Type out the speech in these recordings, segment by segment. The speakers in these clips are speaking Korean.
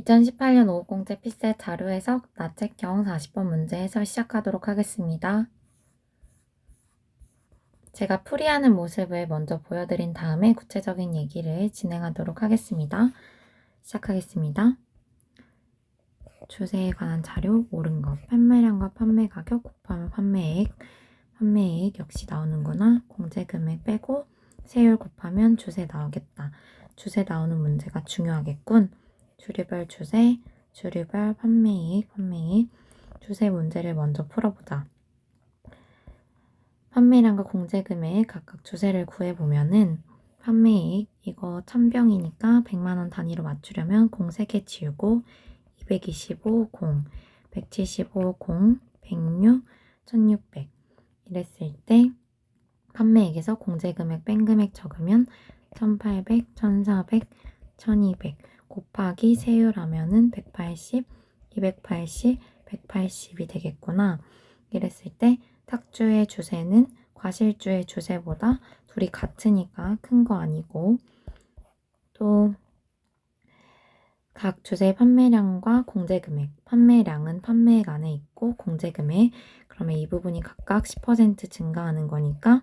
2018년 5공제 피셋 자료 해석 나책경 40번 문제 해설 시작하도록 하겠습니다. 제가 풀이하는 모습을 먼저 보여드린 다음에 구체적인 얘기를 진행하도록 하겠습니다. 시작하겠습니다. 주세에 관한 자료 옳은 것 판매량과 판매 가격 곱하면 판매액 판매액 역시 나오는구나 공제 금액 빼고 세율 곱하면 주세 나오겠다. 주세 나오는 문제가 중요하겠군. 주류별 주세, 주류별 판매액, 판매액, 주세 문제를 먼저 풀어보자. 판매량과 공제금액 각각 주세를 구해보면은 판매액 이거 1000병이니까 100만원 단위로 맞추려면 공 3개 지우고 225, 공, 175, 공, 106, 1600 이랬을 때 판매액에서 공제금액 뺀 금액 적으면 1800, 1400, 1200 곱하기 세율하면은 180, 280, 180이 되겠구나. 이랬을 때 탁주의 주세는 과실주의 주세보다 둘이 같으니까 큰 거 아니고. 또 각 주세 판매량과 공제금액. 판매량은 판매액 안에 있고 공제금액. 그러면 이 부분이 각각 10% 증가하는 거니까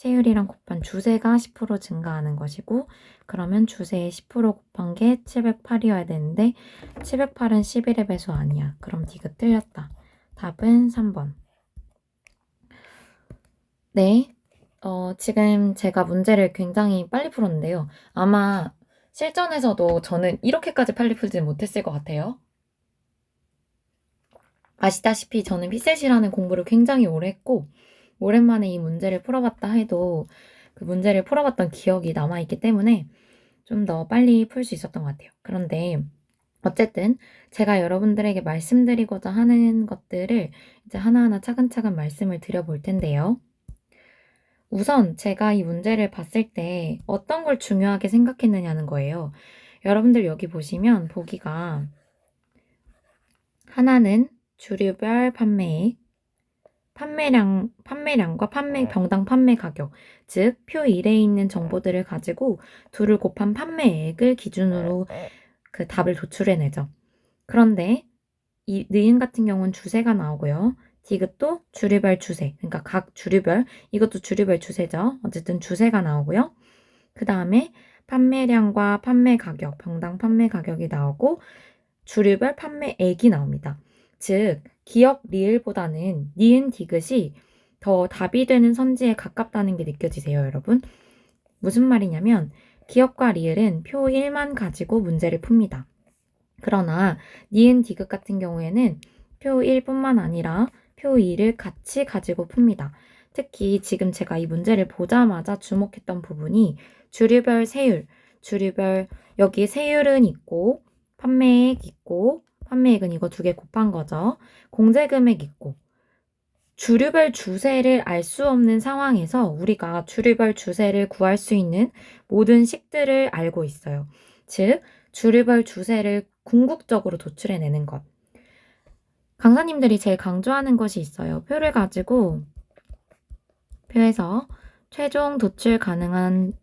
세율이랑 곱한 주세가 10% 증가하는 것이고 그러면 주세의 10% 곱한 게 708이어야 되는데 708은 11의 배수 아니야. 그럼 디귿 틀렸다. 답은 3번. 네. 어, 지금 제가 문제를 굉장히 빨리 풀었는데요. 아마 실전에서도 저는 이렇게까지 빨리 풀지 못했을 것 같아요. 아시다시피 저는 피셋이라는 공부를 굉장히 오래 했고 오랜만에 이 문제를 풀어봤다 해도 그 문제를 풀어봤던 기억이 남아있기 때문에 좀 더 빨리 풀 수 있었던 것 같아요. 그런데 어쨌든 제가 여러분들에게 말씀드리고자 하는 것들을 이제 하나하나 차근차근 말씀을 드려볼 텐데요. 우선 제가 이 문제를 봤을 때 어떤 걸 중요하게 생각했느냐는 거예요. 여러분들 여기 보시면 보기가 하나는 주류별 판매액, 판매량, 판매량과 판매, 병당 판매 가격, 즉, 표 1에 있는 정보들을 가지고 둘을 곱한 판매액을 기준으로 그 답을 도출해내죠. 그런데 이 느인 같은 경우는 주세가 나오고요. 디귿도 주류별 주세, 그러니까 각 주류별, 이것도 주류별 주세죠. 어쨌든 주세가 나오고요. 그 다음에 판매량과 판매 가격, 병당 판매 가격이 나오고 주류별 판매액이 나옵니다. 즉, 기억 리을보다는 니은 디귿이 더 답이 되는 선지에 가깝다는 게 느껴지세요, 여러분? 무슨 말이냐면 기억과 리을은 표 1만 가지고 문제를 풉니다. 그러나 니은 디귿 같은 경우에는 표 1뿐만 아니라 표 2를 같이 가지고 풉니다. 특히 지금 제가 이 문제를 보자마자 주목했던 부분이 주류별 세율, 주류별 여기 세율은 있고 판매액 있고 판매액은 이거 두 개 곱한 거죠. 공제 금액 있고 주류별 주세를 알 수 없는 상황에서 우리가 주류별 주세를 구할 수 있는 모든 식들을 알고 있어요. 즉, 주류별 주세를 궁극적으로 도출해내는 것. 강사님들이 제일 강조하는 것이 있어요. 표를 가지고 표에서 최종 도출 가능한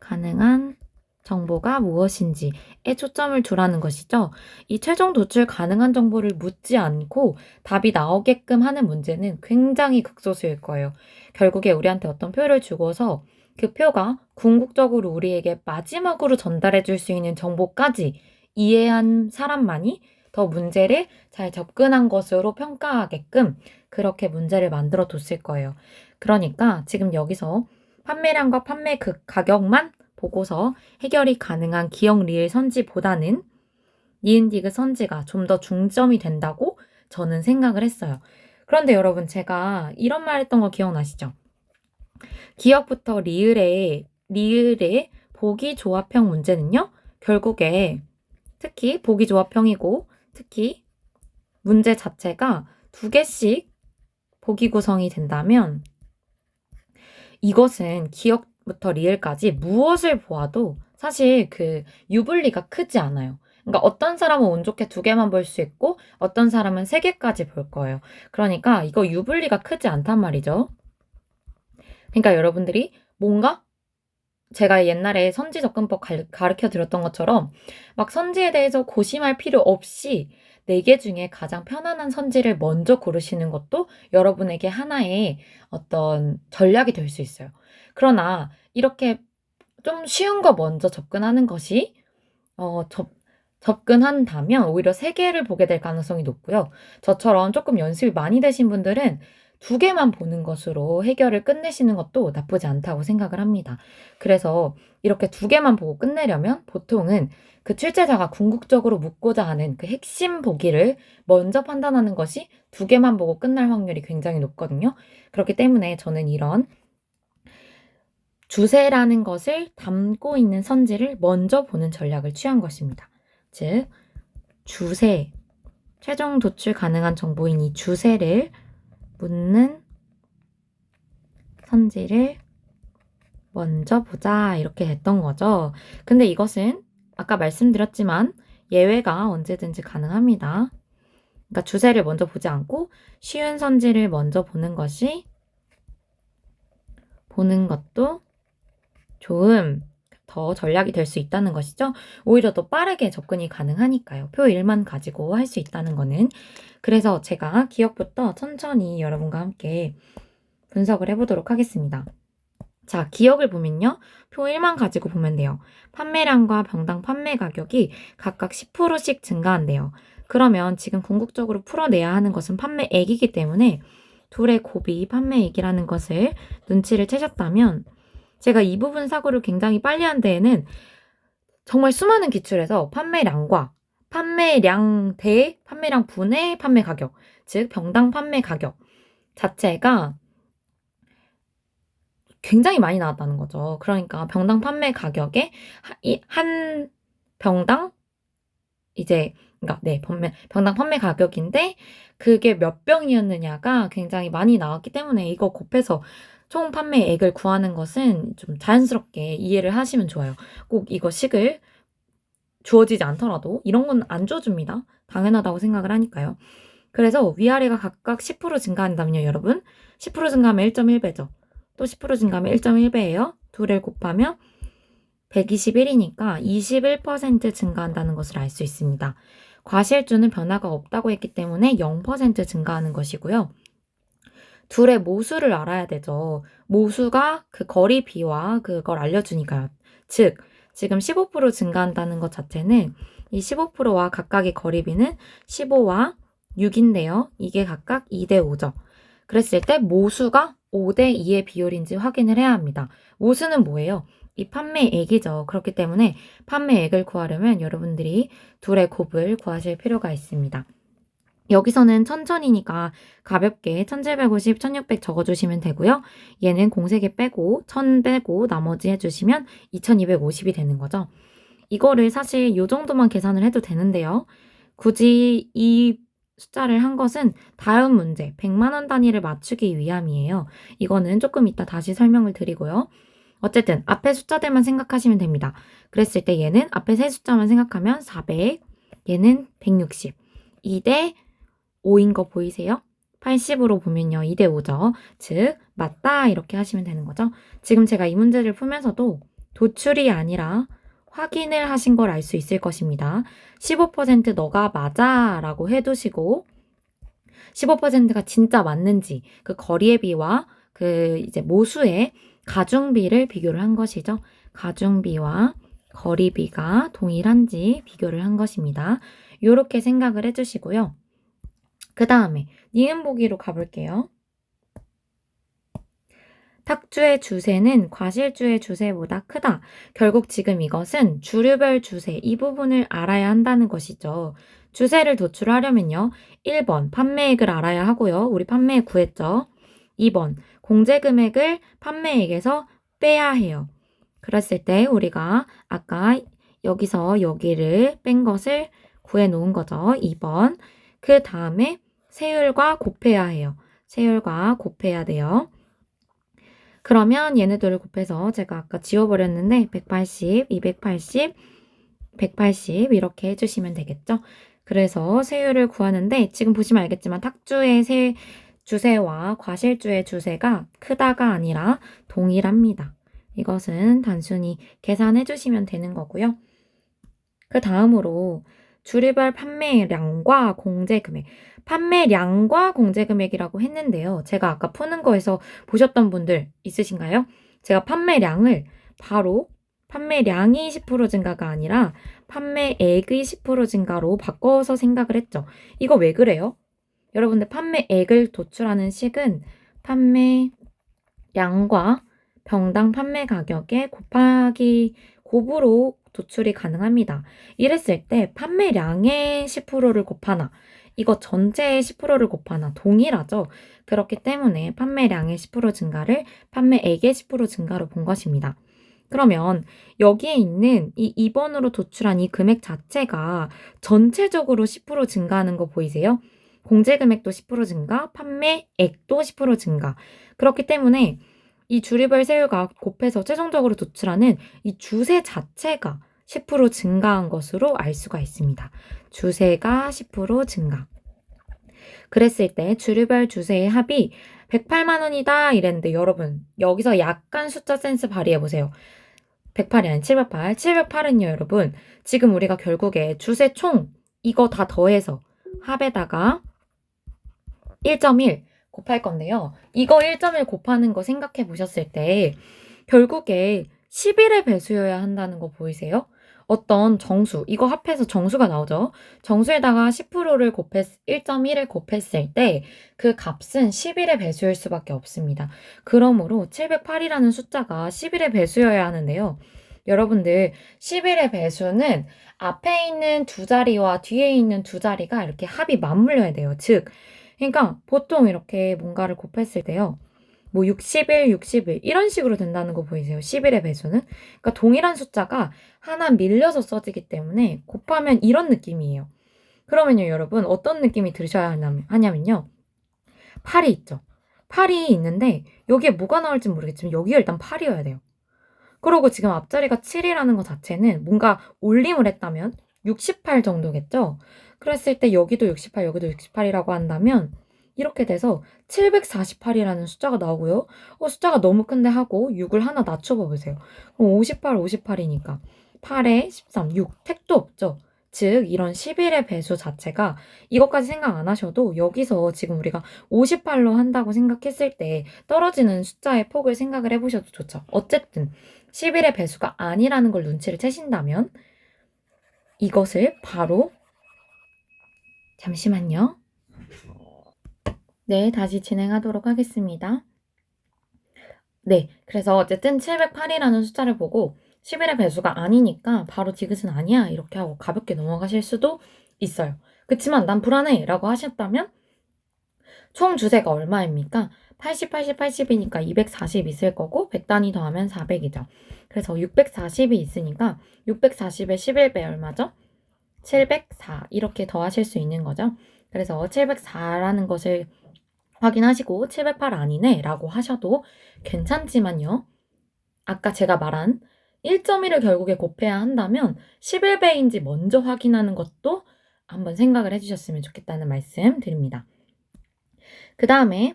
가능한 정보가 무엇인지에 초점을 두라는 것이죠. 이 최종 도출 가능한 정보를 묻지 않고 답이 나오게끔 하는 문제는 굉장히 극소수일 거예요. 결국에 우리한테 어떤 표를 주고서 그 표가 궁극적으로 우리에게 마지막으로 전달해 줄 수 있는 정보까지 이해한 사람만이 더 문제를 잘 접근한 것으로 평가하게끔 그렇게 문제를 만들어 뒀을 거예요. 그러니까 지금 여기서 판매량과 판매 그 가격만 보고서 해결이 가능한 기억 리을 선지보다는 니은디귿 선지가 좀 더 중점이 된다고 저는 생각을 했어요. 그런데 여러분 제가 이런 말 했던 거 기억나시죠? 기억부터 리을의 리을의 보기 조합형 문제는요. 결국에 특히 보기 조합형이고 특히 문제 자체가 두 개씩 보기 구성이 된다면 이것은 기억 부터 리을까지 무엇을 보아도 사실 그 유불리가 크지 않아요. 그러니까 어떤 사람은 운 좋게 두 개만 볼 수 있고 어떤 사람은 세 개까지 볼 거예요. 그러니까 이거 유불리가 크지 않단 말이죠. 그러니까 여러분들이 뭔가 제가 옛날에 선지 접근법 갈- 가르쳐 드렸던 것처럼 막 선지에 대해서 고심할 필요 없이 네 개 중에 가장 편안한 선지를 먼저 고르시는 것도 여러분에게 하나의 어떤 전략이 될 수 있어요. 그러나 이렇게 좀 쉬운 거 먼저 접근하는 것이 어, 접, 접근한다면 오히려 세 개를 보게 될 가능성이 높고요. 저처럼 조금 연습이 많이 되신 분들은 두 개만 보는 것으로 해결을 끝내시는 것도 나쁘지 않다고 생각을 합니다. 그래서 이렇게 두 개만 보고 끝내려면 보통은 그 출제자가 궁극적으로 묻고자 하는 그 핵심 보기를 먼저 판단하는 것이 두 개만 보고 끝날 확률이 굉장히 높거든요. 그렇기 때문에 저는 이런 주세라는 것을 담고 있는 선지를 먼저 보는 전략을 취한 것입니다. 즉, 주세, 최종 도출 가능한 정보인 이 주세를 묻는 선지를 먼저 보자 이렇게 됐던 거죠. 근데 이것은 아까 말씀드렸지만 예외가 언제든지 가능합니다. 그러니까 주세를 먼저 보지 않고 쉬운 선지를 먼저 보는 것이 보는 것도 좋음 더 전략이 될 수 있다는 것이죠. 오히려 더 빠르게 접근이 가능하니까요. 표 1만 가지고 할 수 있다는 거는. 그래서 제가 기억부터 천천히 여러분과 함께 분석을 해보도록 하겠습니다. 자, 기억을 보면요. 표 1만 가지고 보면 돼요. 판매량과 병당 판매 가격이 각각 10%씩 증가한대요. 그러면 지금 궁극적으로 풀어내야 하는 것은 판매액이기 때문에 둘의 곱이 판매액이라는 것을 눈치를 채셨다면 제가 이 부분 사고를 굉장히 빨리 한 데에는 정말 수많은 기출에서 판매량과 판매량 대 판매량 분의 판매 가격, 즉 병당 판매 가격 자체가 굉장히 많이 나왔다는 거죠. 그러니까 병당 판매 가격에 한 병당 이제 그러니까 네 판매 병당 판매 가격인데 그게 몇 병이었느냐가 굉장히 많이 나왔기 때문에 이거 곱해서 총 판매액을 구하는 것은 좀 자연스럽게 이해를 하시면 좋아요. 꼭 이거 식을 주어지지 않더라도 이런 건 안 줘줍니다. 당연하다고 생각을 하니까요. 그래서 위아래가 각각 10% 증가한다면요, 여러분. 10% 증가하면 1.1배죠. 또 10% 증가하면 1.1배예요. 둘을 곱하면 121이니까 21% 증가한다는 것을 알 수 있습니다. 과실주는 변화가 없다고 했기 때문에 0% 증가하는 것이고요. 둘의 모수를 알아야 되죠. 모수가 그 거리 비와 그걸 알려주니까요. 즉, 지금 15% 증가한다는 것 자체는 이 15%와 각각의 거리비는 15와 6인데요. 이게 각각 2대 5죠. 그랬을 때 모수가 5대 2의 비율인지 확인을 해야 합니다. 모수는 뭐예요? 이 판매액이죠. 그렇기 때문에 판매액을 구하려면 여러분들이 둘의 곱을 구하실 필요가 있습니다. 여기서는 천천히니까 가볍게 1750, 1600 적어주시면 되고요. 얘는 공세개 빼고 1000 빼고 나머지 해주시면 2250이 되는 거죠. 이거를 사실 이 정도만 계산을 해도 되는데요. 굳이 이 숫자를 한 것은 다음 문제 100만 원 단위를 맞추기 위함이에요. 이거는 조금 이따 다시 설명을 드리고요. 어쨌든 앞에 숫자들만 생각하시면 됩니다. 그랬을 때 얘는 앞에 세 숫자만 생각하면 400, 얘는 160, 2대 5인 거 보이세요? 80으로 보면요. 2대 5죠. 즉, 맞다. 이렇게 하시면 되는 거죠. 지금 제가 이 문제를 풀면서도 도출이 아니라 확인을 하신 걸 알 수 있을 것입니다. 15% 너가 맞아 라고 해두시고 15%가 진짜 맞는지 그 거리의 비와 그 이제 모수의 가중비를 비교를 한 것이죠. 가중비와 거리비가 동일한지 비교를 한 것입니다. 이렇게 생각을 해주시고요. 그 다음에 니은 보기로 가볼게요. 탁주의 주세는 과실주의 주세보다 크다. 결국 지금 이것은 주류별 주세 이 부분을 알아야 한다는 것이죠. 주세를 도출하려면요. 1번 판매액을 알아야 하고요. 우리 판매액 구했죠. 2번 공제 금액을 판매액에서 빼야 해요. 그랬을 때 우리가 아까 여기서 여기를 뺀 것을 구해 놓은 거죠. 2번. 그 다음에 세율과 곱해야 해요. 세율과 곱해야 돼요. 그러면 얘네들을 곱해서 제가 아까 지워버렸는데 180, 280, 180 이렇게 해주시면 되겠죠. 그래서 세율을 구하는데 지금 보시면 알겠지만 탁주의 세, 주세와 과실주의 주세가 크다가 아니라 동일합니다. 이것은 단순히 계산해 주시면 되는 거고요. 그 다음으로 주류별 판매량과 공제 금액. 판매량과 공제 금액이라고 했는데요. 제가 아까 푸는 거에서 보셨던 분들 있으신가요? 제가 판매량을 바로 판매량이 10% 증가가 아니라 판매액의 10% 증가로 바꿔서 생각을 했죠. 이거 왜 그래요? 여러분들 판매액을 도출하는 식은 판매량과 병당 판매 가격에 곱하기 곱으로 도출이 가능합니다. 이랬을 때 판매량의 10%를 곱하나 이거 전체의 10%를 곱하나 동일하죠. 그렇기 때문에 판매량의 10% 증가를 판매액의 10% 증가로 본 것입니다. 그러면 여기에 있는 이 2번으로 도출한 이 금액 자체가 전체적으로 10% 증가하는 거 보이세요? 공제 금액도 10% 증가, 판매액도 10% 증가. 그렇기 때문에 이 주류별 세율과 곱해서 최종적으로 도출하는 이 주세 자체가 10% 증가한 것으로 알 수가 있습니다. 주세가 10% 증가. 그랬을 때 주류별 주세의 합이 108만 원이다 이랬는데 여러분 여기서 약간 숫자 센스 발휘해 보세요. 108이 아닌 708. 708은요, 여러분. 지금 우리가 결국에 주세 총 이거 다 더해서 합에다가 1.1 곱할 건데요. 이거 1.1 곱하는 거 생각해 보셨을 때 결국에 11의 배수여야 한다는 거 보이세요? 어떤 정수, 이거 합해서 정수가 나오죠. 정수에다가 10%를 곱했, 1.1을 곱했을 때 그 값은 11의 배수일 수밖에 없습니다. 그러므로 708이라는 숫자가 11의 배수여야 하는데요. 여러분들 11의 배수는 앞에 있는 두 자리와 뒤에 있는 두 자리가 이렇게 합이 맞물려야 돼요. 즉, 그러니까 보통 이렇게 뭔가를 곱했을 때요. 뭐 61, 61 이런 식으로 된다는 거 보이세요? 11의 배수는. 그러니까 동일한 숫자가 하나 밀려서 써지기 때문에 곱하면 이런 느낌이에요. 그러면요, 여러분 어떤 느낌이 들으셔야 하냐면요. 8이 있죠. 8이 있는데 여기에 뭐가 나올지 모르겠지만 여기가 일단 8이어야 돼요. 그리고 지금 앞자리가 7이라는 것 자체는 뭔가 올림을 했다면 68 정도겠죠? 그랬을 때 여기도 68, 여기도 68이라고 한다면 이렇게 돼서 748이라는 숫자가 나오고요. 어, 숫자가 너무 큰데 하고 6을 하나 낮춰봐 보세요. 그럼 58, 58이니까 8에 13, 6. 택도 없죠. 즉 이런 11의 배수 자체가 이것까지 생각 안 하셔도 여기서 지금 우리가 58로 한다고 생각했을 때 떨어지는 숫자의 폭을 생각을 해보셔도 좋죠. 어쨌든 11의 배수가 아니라는 걸 눈치를 채신다면 이것을 바로 잠시만요. 네, 다시 진행하도록 하겠습니다. 네, 그래서 어쨌든 708이라는 숫자를 보고 11의 배수가 아니니까 바로 디귿은 아니야 이렇게 하고 가볍게 넘어가실 수도 있어요. 그치만 난 불안해 라고 하셨다면 총 주세가 얼마입니까? 80, 80, 80이니까 240 있을 거고 100단위 더하면 400이죠. 그래서 640이 있으니까 640의 11배 얼마죠? 704 이렇게 더하실 수 있는 거죠. 그래서 704라는 것을 확인하시고 708 아니네 라고 하셔도 괜찮지만요. 아까 제가 말한 1.1을 결국에 곱해야 한다면 11배인지 먼저 확인하는 것도 한번 생각을 해주셨으면 좋겠다는 말씀 드립니다. 그 다음에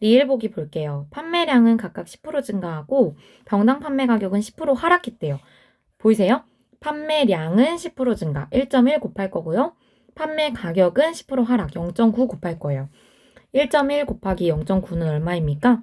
리일보기 볼게요. 판매량은 각각 10% 증가하고 병당 판매 가격은 10% 하락했대요. 보이세요? 판매량은 10% 증가, 1.1 곱할 거고요. 판매 가격은 10% 하락, 0.9 곱할 거예요. 1.1 곱하기 0.9는 얼마입니까?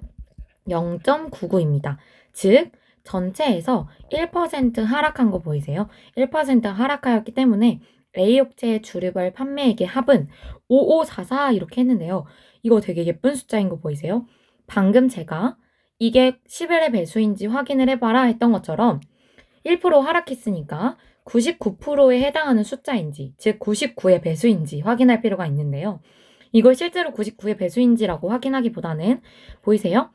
0.99입니다. 즉, 전체에서 1% 하락한 거 보이세요? 1% 하락하였기 때문에 A업체의 주류별 판매액의 합은 5544 이렇게 했는데요. 이거 되게 예쁜 숫자인 거 보이세요? 방금 제가 이게 11의 배수인지 확인을 해봐라 했던 것처럼 1% 하락했으니까 99%에 해당하는 숫자인지, 즉 99의 배수인지 확인할 필요가 있는데요. 이걸 실제로 99의 배수인지라고 확인하기보다는 보이세요?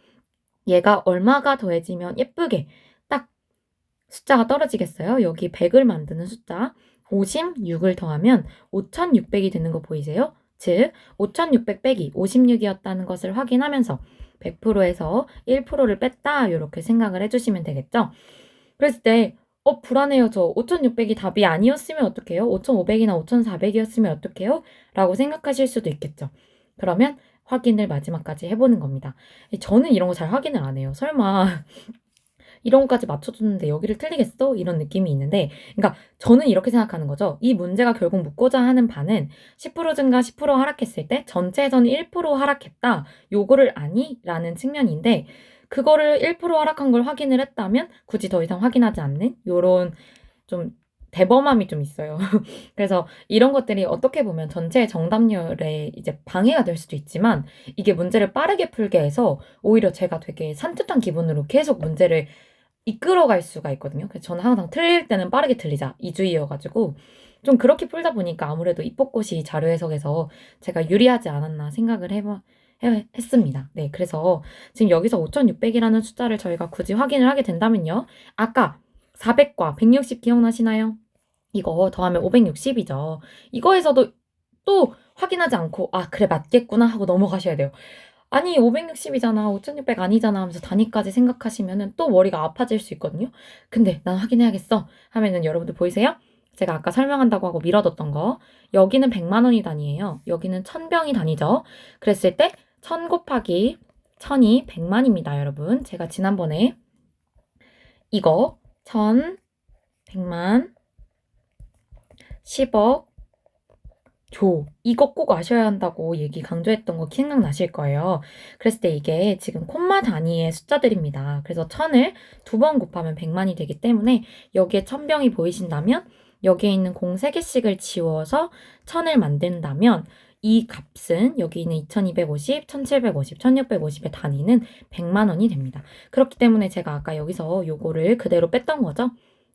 얘가 얼마가 더해지면 예쁘게 딱 숫자가 떨어지겠어요? 여기 100을 만드는 숫자 56을 더하면 5600이 되는 거 보이세요? 즉 5600 빼기 56이었다는 것을 확인하면서 100%에서 1%를 뺐다 이렇게 생각을 해주시면 되겠죠? 그랬을 때 어, 불안해요. 저 5600이 답이 아니었으면 어떡해요? 5500이나 5400이었으면 어떡해요? 라고 생각하실 수도 있겠죠. 그러면 확인을 마지막까지 해보는 겁니다. 저는 이런 거 잘 확인을 안 해요. 설마 이런 것까지 맞춰줬는데 여기를 틀리겠어? 이런 느낌이 있는데, 그러니까 저는 이렇게 생각하는 거죠. 이 문제가 결국 묻고자 하는 바는 10% 증가, 10% 하락했을 때 전체에서는 1% 하락했다. 요거를 아니? 라는 측면인데, 그거를 1% 하락한 걸 확인을 했다면 굳이 더 이상 확인하지 않는 요런 좀 대범함이 좀 있어요. 그래서 이런 것들이 어떻게 보면 전체의 정답률에 이제 방해가 될 수도 있지만 이게 문제를 빠르게 풀게 해서 오히려 제가 되게 산뜻한 기분으로 계속 문제를 이끌어갈 수가 있거든요. 그래서 저는 항상 틀릴 때는 빠르게 틀리자 이주의여가지고 좀 그렇게 풀다 보니까 아무래도 입법고시 자료 해석에서 제가 유리하지 않았나 생각을 해봐, 해- 했습니다. 네, 그래서 지금 여기서 5,600이라는 숫자를 저희가 굳이 확인을 하게 된다면요. 아까 400과 160 기억나시나요? 이거 더하면 560이죠. 이거에서도 또 확인하지 않고, 아, 그래, 맞겠구나 하고 넘어가셔야 돼요. 아니, 560이잖아, 5600 아니잖아 하면서 단위까지 생각하시면은 또 머리가 아파질 수 있거든요. 근데 난 확인해야겠어 하면은 여러분들 보이세요? 제가 아까 설명한다고 하고 밀어뒀던 거. 여기는 100만 원이 단위예요. 여기는 1000병이 단위죠. 그랬을 때 1000 곱하기 1000이 100만입니다, 여러분. 제가 지난번에 이거 1000, 100만, 10억, 조. 이거 꼭 아셔야 한다고 얘기 강조했던 거 생각나실 거예요. 그랬을 때 이게 지금 콤마 단위의 숫자들입니다. 그래서 1000을 두 번 곱하면 100만이 되기 때문에 여기에 1000병이 보이신다면 여기에 있는 공 3개씩을 지워서 1000을 만든다면 이 값은 여기 있는 2250, 1750, 1650의 단위는 100만 원이 됩니다. 그렇기 때문에 제가 아까 여기서 요거를 그대로 뺐던 거죠.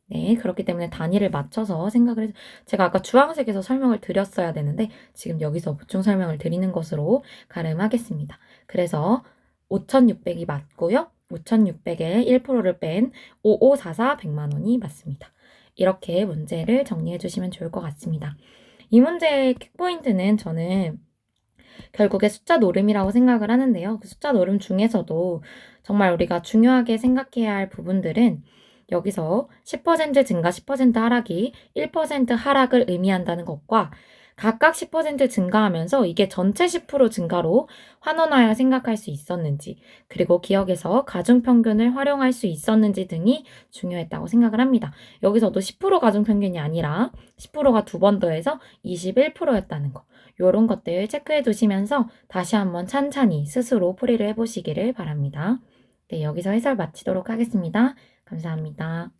네, 그렇기 때문에 단위를 맞춰서 생각을 해서 제가 아까 주황색에서 설명을 드렸어야 되는데 지금 여기서 보충 설명을 드리는 것으로 가름하겠습니다. 그래서 5,600이 맞고요. 5,600에 1%를 뺀 5544 100만 원이 맞습니다. 이렇게 문제를 정리해 주시면 좋을 것 같습니다. 이 문제의 킥포인트는 저는 결국에 숫자 노름이라고 생각을 하는데요. 그 숫자 노름 중에서도 정말 우리가 중요하게 생각해야 할 부분들은 여기서 10% 증가, 10% 하락이 1% 하락을 의미한다는 것과 각각 10% 증가하면서 이게 전체 10% 증가로 환원하여 생각할 수 있었는지, 그리고 기억에서 가중평균을 활용할 수 있었는지 등이 중요했다고 생각을 합니다. 여기서도 10% 가중평균이 아니라 10%가 두 번 더해서 21%였다는 거. 요런 것들 체크해 두시면서 다시 한번 찬찬히 스스로 풀이를 해보시기를 바랍니다. 네, 여기서 해설 마치도록 하겠습니다. 감사합니다.